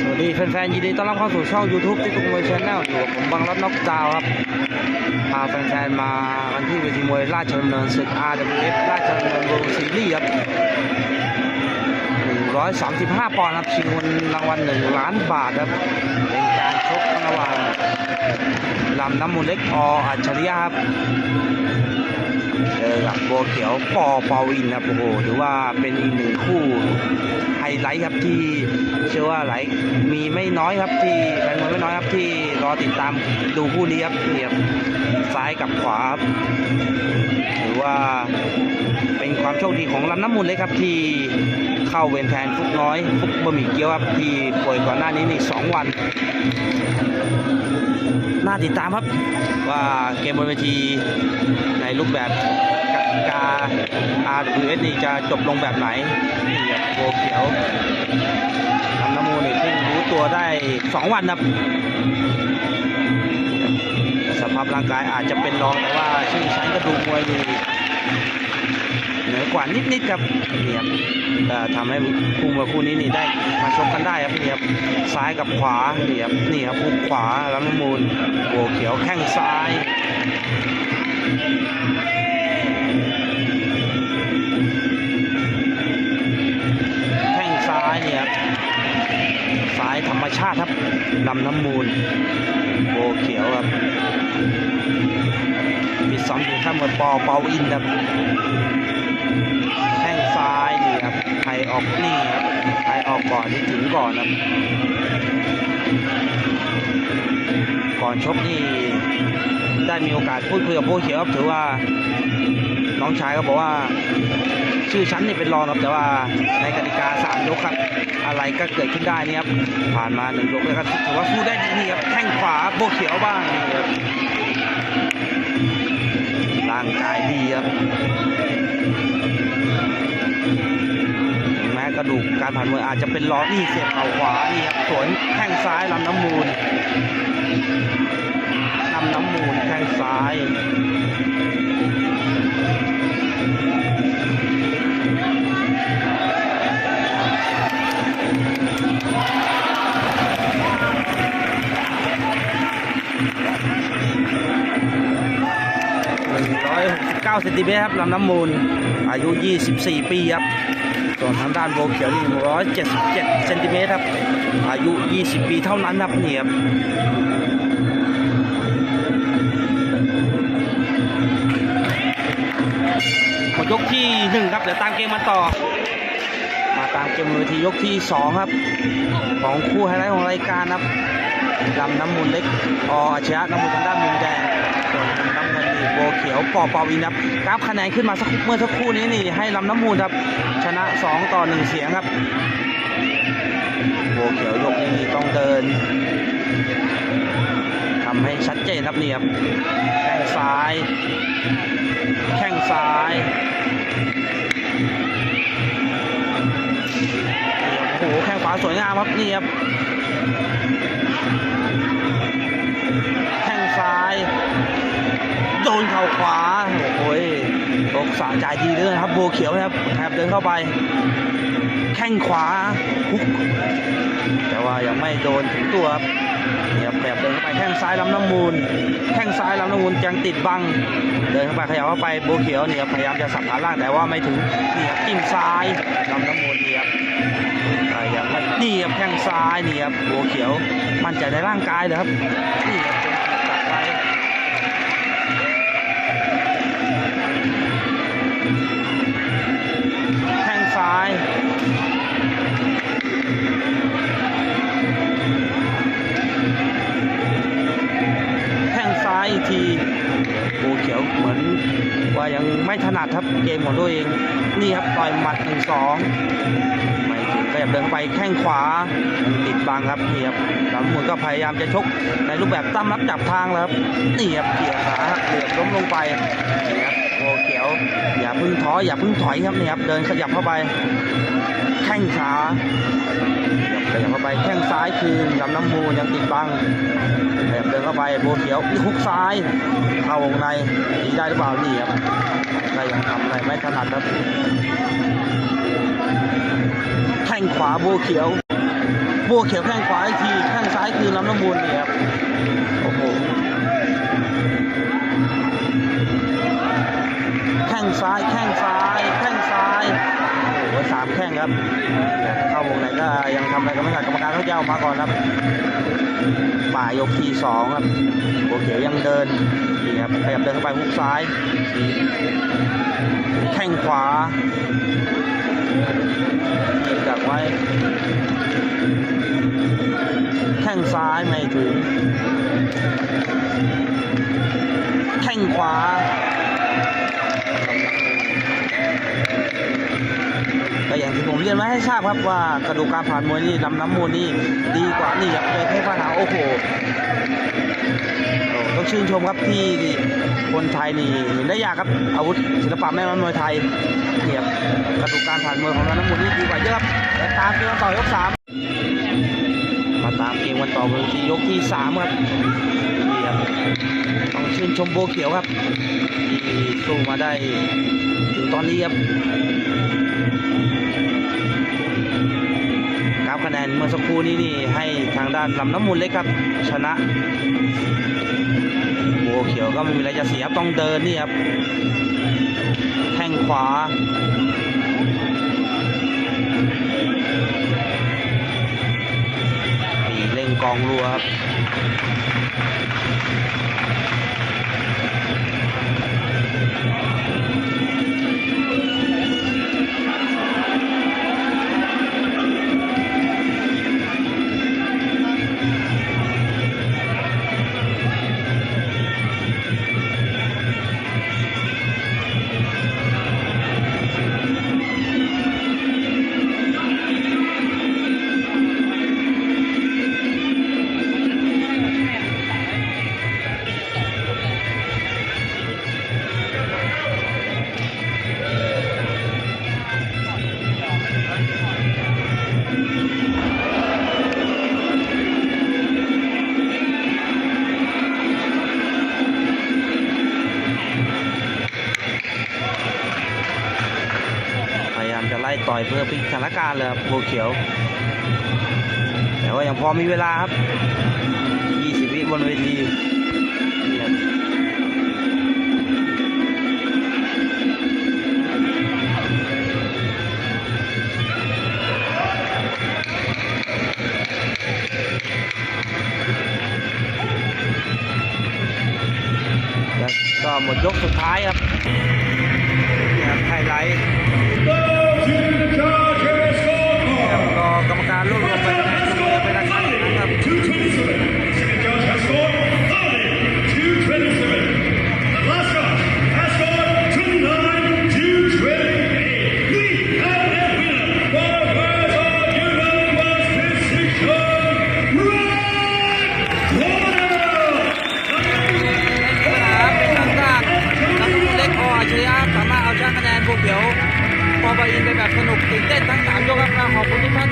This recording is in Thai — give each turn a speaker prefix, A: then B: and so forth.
A: สวัสดีแฟนๆยินดีต้อนรับเข้าสู่ช่อง YouTube ที่ตุ้งมวยชแนลอยู่กับผมบังรัตน็อกดาว์ครับพาแฟนๆมากันที่เวทีมวยราชดำเนินศึก RWF ราชดำเนินโรซีรีส์ครับ 135 ปอนด์ครับชิงเงินรางวัล1ล้านบาทครับ เป็นการชกระหว่างลำน้ำมูลเล็กออัจฉริยะครับเจอกับบัวเขียวปอปอวินครับโอ้โหถือว่าเป็นอีกหนึ่งคู่ไฮไลท์ครับที่เชื่อว่าหลายมีไม่น้อยครับที่แฟนมวยไม่น้อยครับที่รอติดตามดูคู่นี้ครับเนี่ยบซ้ายกับขวาครับถือว่า เป็นความโชคดีของลำน้ำมูลเลยครับที่เข้าเวรแทนฟุกน้อยฟุกบะหมี่เกี๊ยวครับที่ป่วยก่อนหน้านี้นี่สองวัน น่าติดตามครับว่าเกมบนเวทีในรูปแบบกติกา RWS นี่จะจบลงแบบไหนนี่ครับโบเขียวทำน้ำมูลนี่เพิ่งรู้ตัวได้2วันครับสภาพร่างกายอาจจะเป็นรองแต่ว่าชื่อชั้นกระดูกมวยดี เหนือกว่านิดๆครับนี่ครับทำให้คู่มวยคู่นี้นี่ได้มาชกกันได้ครับนี่ครับซ้ายกับขวานี่ครับนี่ครับคู่ขวาลำน้ำมูลโบเขียวแข้งซ้ายแข้งซ้ายเนี่ยบซ้ายธรรมชาติครับลำน้ำมูลโบเขียวครับมีซ้อมอยู่ข้างบนปอเปาอินครับ รับใครออกนี่ครับใครออกก่อนนี่ถึงก่อนครับ ก่อนชกนี่ได้มีโอกาสพูดคุยกับโบเขียวครับถือว่าน้องชายก็บอกว่า ชื่อชั้นนี่เป็นรองครับแต่ว่าในกติกาสามยกครับ อะไรก็เกิดขึ้นได้นี่ครับผ่านมาหนึ่งยกแล้วก็ถือว่าสู้ได้ดีนี่ครับแข้งขวาโบเขียวบ้างนี่ครับร่างกายดีครับ ถึงแม้กระดูกการผ่านมวยอาจจะเป็นล้อนี่เสียบเข่าขวานี่ครับสวนแข้งซ้ายลำน้ำมูลลำน้ำมูลแข้งซ้าย นติเมตรครับลำน้ำมูล อายุ 24 ปีครับ ส่วนทางด้านโบเขียวนี่177เซนติเมตรครับ อายุ 20 ปีเท่านั้นครับนี่ครับหมดยกที่ 1 ครับเดี๋ยวตามเกมมาต่อ มาตามเกมมือทียกที่ 2 ครับ ของคู่ไฮไลท์ของรายการครับลำน้ำมูลเล็กออาชญะน้ำมูลทางด้านมุมแดง ส่วนน้ำเงินนี่ โบเขียวปอปอวินครับกราฟคะแนนขึ้นมาสักเมื่อสักครู่นี้นี่ให้ลำน้ำมูลครับ ชนะ 2 ต่อ 1 เสียงครับ โบเขียวยกนี้ต้องเดินทำให้ชัดเจนครับนี่ครับแข้งซ้าย แข้งซ้ายโอ้โหแข้งขวาสวยงามครับนี่ครับ โดนเข่าขวาโอ้ยตกสะใจดีเลยนะครับโบเขียวนะครับแอบเดินเข้าไป แข้งขวาฮุกแต่ว่ายังไม่โดนถึงตัวครับเนี่ยบแบบเดินเข้าไปแข้งซ้ายลำน้ำมูล แข้งซ้ายลำน้ำมูลยังติดบัง เดินเข้าไปขยับเข้าไปโบเขียวเนี่ยบพยายามจะสับขาล่างแต่ว่าไม่ถึงนี่ครับจิ้มซ้ายลำน้ำมูลเนี่ครับอ่ยังไม่นี่ครับแข้งซ้ายนี่ครับโบเขียว มั่นใจในร่างกายเลยครับนี่ครับ ว่ายังไม่ถนัดครับเกมของตัวเอง นี่ครับต่อยหมัดหนึ่งสองไม่ถึงก็อยากเดินไปแข้งขวาติดบังครับนี่ครับลำมูลก็พยายามจะชกในรูปแบบตั้มรับจับทางแล้วครับนี่ครับเกี่ยวขาเหลี่ยมล้มลงไปนี่ครับโอย่าพึ่งท้ออย่าพึ่งถอยครับนี่ครับ เดินขยับเข้าไปแข้งขาขยับเข้าไปแข้งซ้ายคืนลำน้ำมูลยังติดบังขยับเดินเข้าไปโบเขียวอีกฮุกซ้าย เข้าวงในหนีได้หรือเปล่านี่ครับก็ยังทำอะไรไม่ถนัดครับแข้งขวาโบเขียวโบเขียวแข้งขวาอีกทีแข้งซ้ายคือลำน้ำมูลนี่ครับ ยังทำอะไรกรรมการเขาจะเอามาก่อนครับป่ายกทีสองครับบัวเขียวยังเดินนี่ครับขยับเดินเข้าไปหุกซ้ายแข้งขวาทีดักไว้แข้งซ้ายไม่ถึงแข้งขวา ผมเรียนไว้ให้ทราบครับว่ากระดูกการผ่านมวยนี่ลำน้ำมูลนี่ดีกว่านี่ครับเลยให้ปัญหาโอ้โหต้องชื่นชมครับที่คนไทยนี่เห็นได้ยากครับอาวุธศิลปะแม่ไม้มวยไทยเนี่ยบกระดูกการผ่านมวยของลำน้ำมูลนี่ดีกว่าเยอะครับและตามเกมต่อยกสามมาตามเกมกันต่อบนที่ยกที่สามครับนี่ครับต้องชื่นชมโบเขียวครับที่สู้มาได้ถึงตอนนี้ครับ กราฟคะแนนเมื่อสักครู่นี้นี่ให้ทางด้านลำน้ำมูลเล็กครับ ชนะโบวเขียวก็ไม่มีอะไรจะเสียต้องเดินนี่ครับแข้งขวาตีเร่งกองรัวครับ เพื่อพลิกสถานการณ์เลยครับโบวเขียว แต่ว่ายังพอมีเวลาครับ 20 วิบนเวทีนี่ครับแล้วก็หมดยกสุดท้ายครับนี่ครับไฮไลท์ ค ปอปอินไปแบบ